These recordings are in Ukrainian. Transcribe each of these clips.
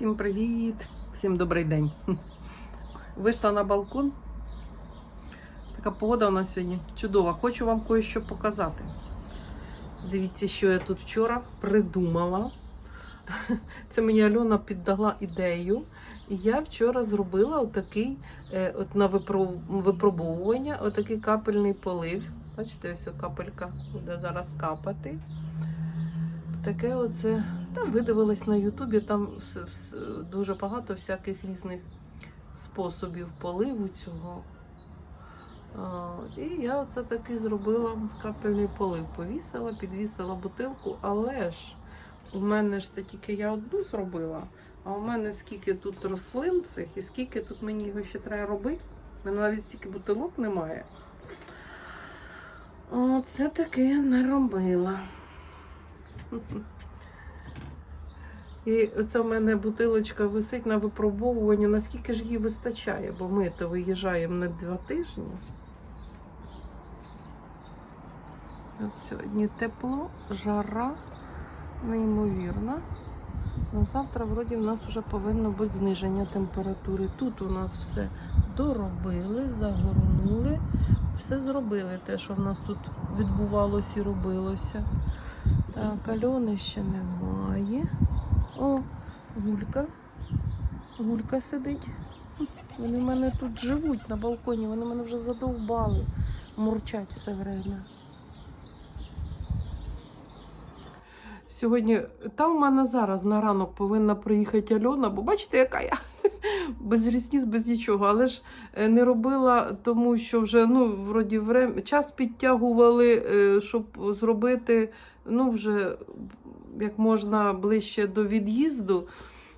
Всім привіт! Всім добрий день. Вийшла на балкон. Така погода у нас сьогодні чудова. Хочу вам кое-що показати. Дивіться, що я тут вчора придумала. Це мені Альона піддала ідею. І я вчора зробила отакий, е, от на випробовування, отакий капельний полив. Бачите, ось капелька буде зараз капати. Таке оце. Там видивилась на Ютубі, там дуже багато всяких різних способів поливу цього. І я оце таки зробила капельний полив. Повісила, підвісила бутилку, але ж у мене ж це тільки я одну зробила. А у мене скільки тут рослин цих і скільки тут мені його ще треба робити. У мене навіть стільки бутилок немає. Оце таке наробила. І оце в мене бутилочка висить на випробовуванні. Наскільки ж її вистачає, бо ми то виїжджаємо на два тижні. Сьогодні тепло, жара, неймовірна. На завтра, вроді, в нас вже повинно бути зниження температури. Тут у нас все доробили, загорнули, все зробили те, що в нас тут відбувалося і робилося. Так, Альони ще немає. О, гулька. Гулька сидить. Вони в мене тут живуть на балконі, вони мене вже задовбали. Мурчать все время. Сьогодні там в мене зараз на ранок повинна приїхати Альона, бо бачите, яка я без рісниць, без нічого. Але ж е, не робила, тому що вже ну, вроді врем... час підтягували, е, щоб зробити ну, вже як можна ближче до від'їзду.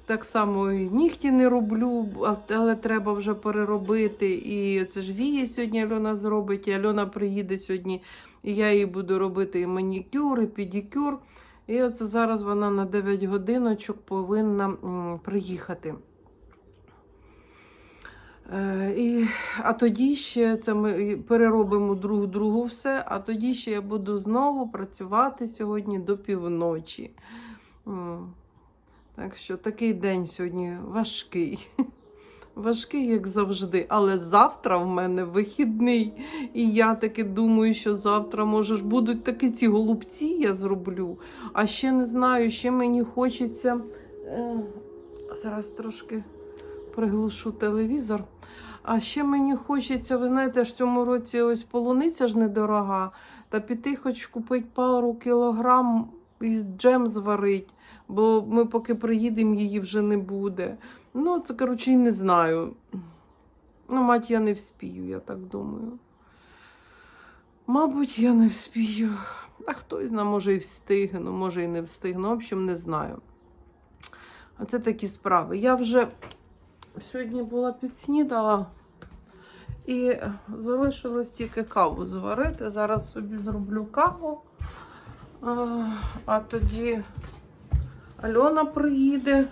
Так само і нігті не роблю, але треба вже переробити. І це ж вії сьогодні Альона зробить, і Альона приїде сьогодні, і я їй буду робити і манікюр, і педикюр. І оце зараз вона на 9 годиночок повинна приїхати. Е, і, а тоді ще це ми переробимо друг другу все, а тоді ще я буду знову працювати сьогодні до півночі. Так що такий день сьогодні важкий. Важкий, як завжди. Але завтра в мене вихідний. І я таки думаю, що завтра, може, ж будуть такі ці голубці, я зроблю. А ще не знаю, ще мені хочеться. Е, Зараз трошки приглушу телевізор. А ще мені хочеться, ви знаєте, в цьому році ось полуниця ж недорога. Та піти хоч купити пару кілограм і джем зварить, бо ми поки приїдемо, її вже не буде. Ну, це, коротше, не знаю. Ну, мать, я не вспію, я так думаю. Мабуть, я не вспію. А хтось знає, може і встигну, може і не встигну. В общем, не знаю. Оце такі справи. Я вже сьогодні була підснідала і залишилось тільки каву зварити. Зараз собі зроблю каву. А, тоді Альона приїде.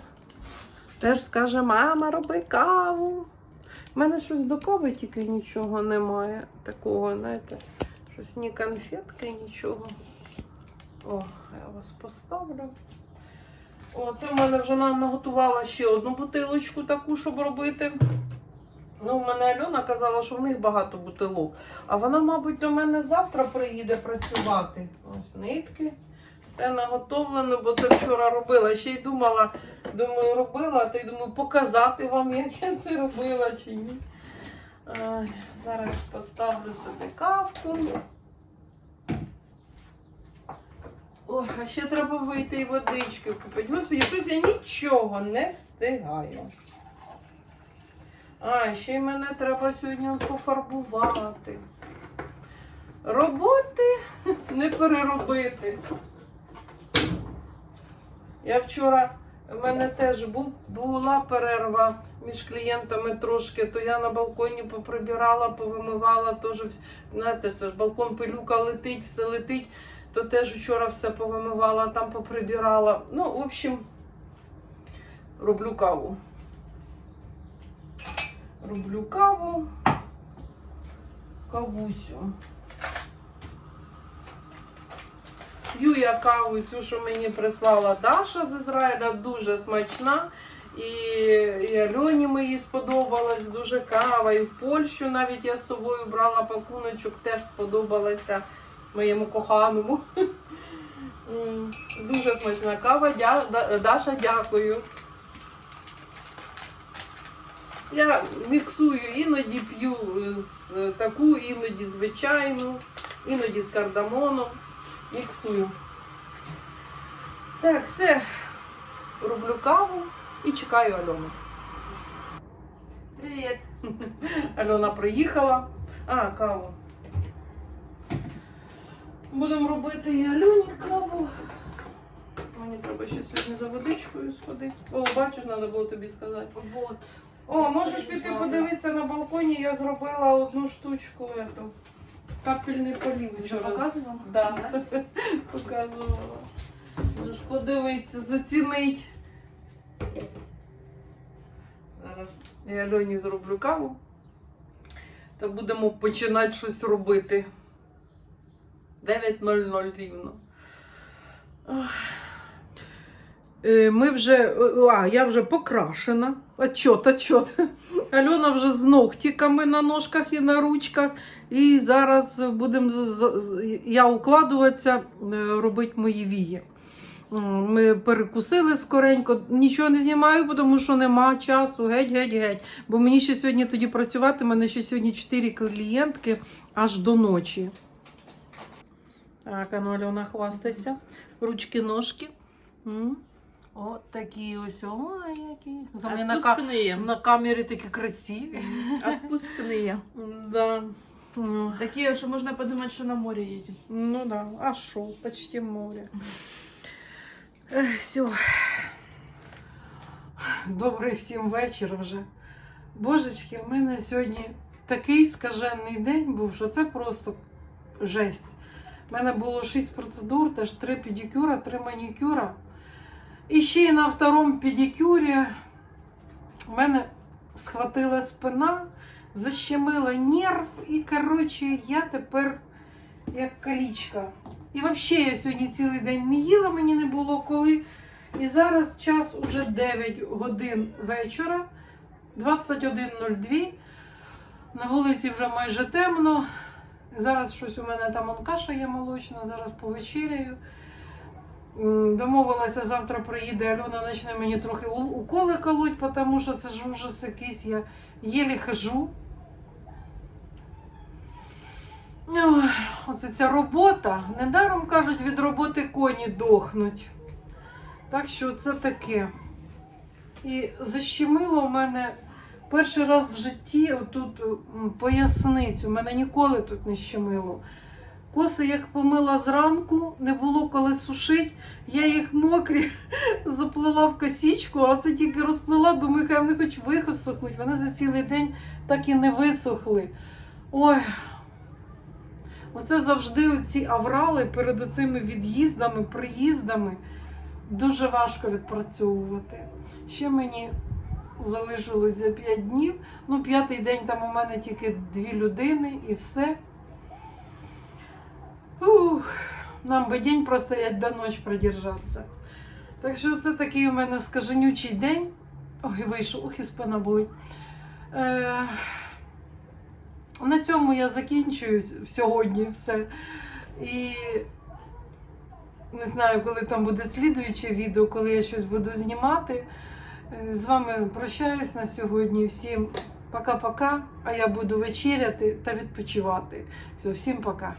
Теж скаже, мама, роби каву. У мене щось до кави тільки нічого немає. Такого, знаєте, щось ні конфетки, нічого. О, я вас поставлю. О, це в мене вже на- наготувала ще одну бутилочку таку, щоб робити. Ну, в мене Альона казала, що в них багато бутилок. А вона, мабуть, до мене завтра приїде працювати. Ось нитки. Все наготовлено, бо це вчора робила. Ще й думала, думаю, робила, а то й думаю, показати вам, як я це робила чи ні. Зараз поставлю собі кавку. Ой, а ще треба вийти і водички купити. Господи, щось я нічого не встигаю. А, ще й мене треба сьогодні пофарбувати. Роботи не переробити. Я вчора, в мене теж був, була перерва між клієнтами трошки, то я на балконі поприбирала, повимивала, теж, знаєте, це ж балкон пилюка летить, все летить, то теж вчора все повимивала, там поприбирала. Ну, в общем, роблю каву. Роблю каву. Кавусю. П'ю я каву, цю, що мені прислала Даша з Ізраїля, дуже смачна. І, і Альоні моїй сподобалась дуже кава. І в Польщу навіть я з собою брала пакуночок, теж сподобалася моєму коханому. Дуже смачна кава. Дя- Даша, дякую. Я міксую, іноді п'ю з таку, іноді звичайну, іноді з кардамоном. Міксую. Так, все. Роблю каву і чекаю Альону. Привіт. Альона приїхала. А, каву. Будемо робити і Альоні каву. Мені треба ще сьогодні за водичкою сходити. О, бачиш, треба було тобі сказати. Вот. О, можеш піти подивитися на балконі, я зробила одну штучку эту. Капельний полів. Ты что, вчора. показывал? Да. Показувала. Можеш подивитися, зацінить. Зараз я Альоні зроблю каву. Та будемо починати щось робити. 9.00 рівно. Е, Ми вже, е, а, я вже покрашена. Отчот, отчот. Альона вже з ногтиками на ножках і на ручках. І зараз будемо я укладуватися, е, робити мої вії. Ми перекусили скоренько, нічого не знімаю, тому що нема часу. Геть, геть, геть. Бо мені ще сьогодні тоді працювати, у мене ще сьогодні 4 клієнтки аж до ночі. Так, ану, Альона, хвастайся. Ручки, ножки. М. От такі ось. Ой, які. Вони на, ка- Отпускные. на камері такі красиві. Отпускные. Да. Ну, Такие, что можно подумать, что на море едем. Ну да, а що, почти море. Все. Добрий всім вечір вже. Божечки, в мене сьогодні такий скажений день був, що це просто жесть. У мене було 6 процедур, теж 3 педикюра, 3 манікюра. І ще й на второму педикюрі в мене схватила спина, защемила нерв, і, коротше, я тепер як калічка. І взагалі я сьогодні цілий день не їла, мені не було коли. І зараз час уже 9 годин вечора, 21.02. На вулиці вже майже темно. Зараз щось у мене там он каша є молочна, зараз повечеряю. Домовилася, завтра приїде Альона почне мені трохи уколи колоть, тому що це ж ужас якийсь, я єлі хожу. Оце ця робота. Недаром кажуть, від роботи коні дохнуть. Так що це таке. І защемило у мене перший раз в житті отут поясницю. У мене ніколи тут не щемило. Коси, як помила зранку, не було коли сушити. Я їх мокрі заплела в косічку, а це тільки розплела, думаю, хай вони хоч висохнуть. Вони за цілий день так і не висохли. Ой, Оце завжди ці аврали перед цими від'їздами, приїздами дуже важко відпрацьовувати. Ще мені залишилося 5 днів. Ну, п'ятий день там у мене тільки дві людини і все. Ух, нам би день простоять до ночі продержатися. Так що це такий у мене скаженючий день. Ой, вийшов, ох, і спина болить. Е, на цьому я закінчую сьогодні все. І не знаю, коли там буде слідуюче відео, коли я щось буду знімати. Е, З вами прощаюсь на сьогодні. Всім пока-пока. А я буду вечеряти та відпочивати. Все, всім пока.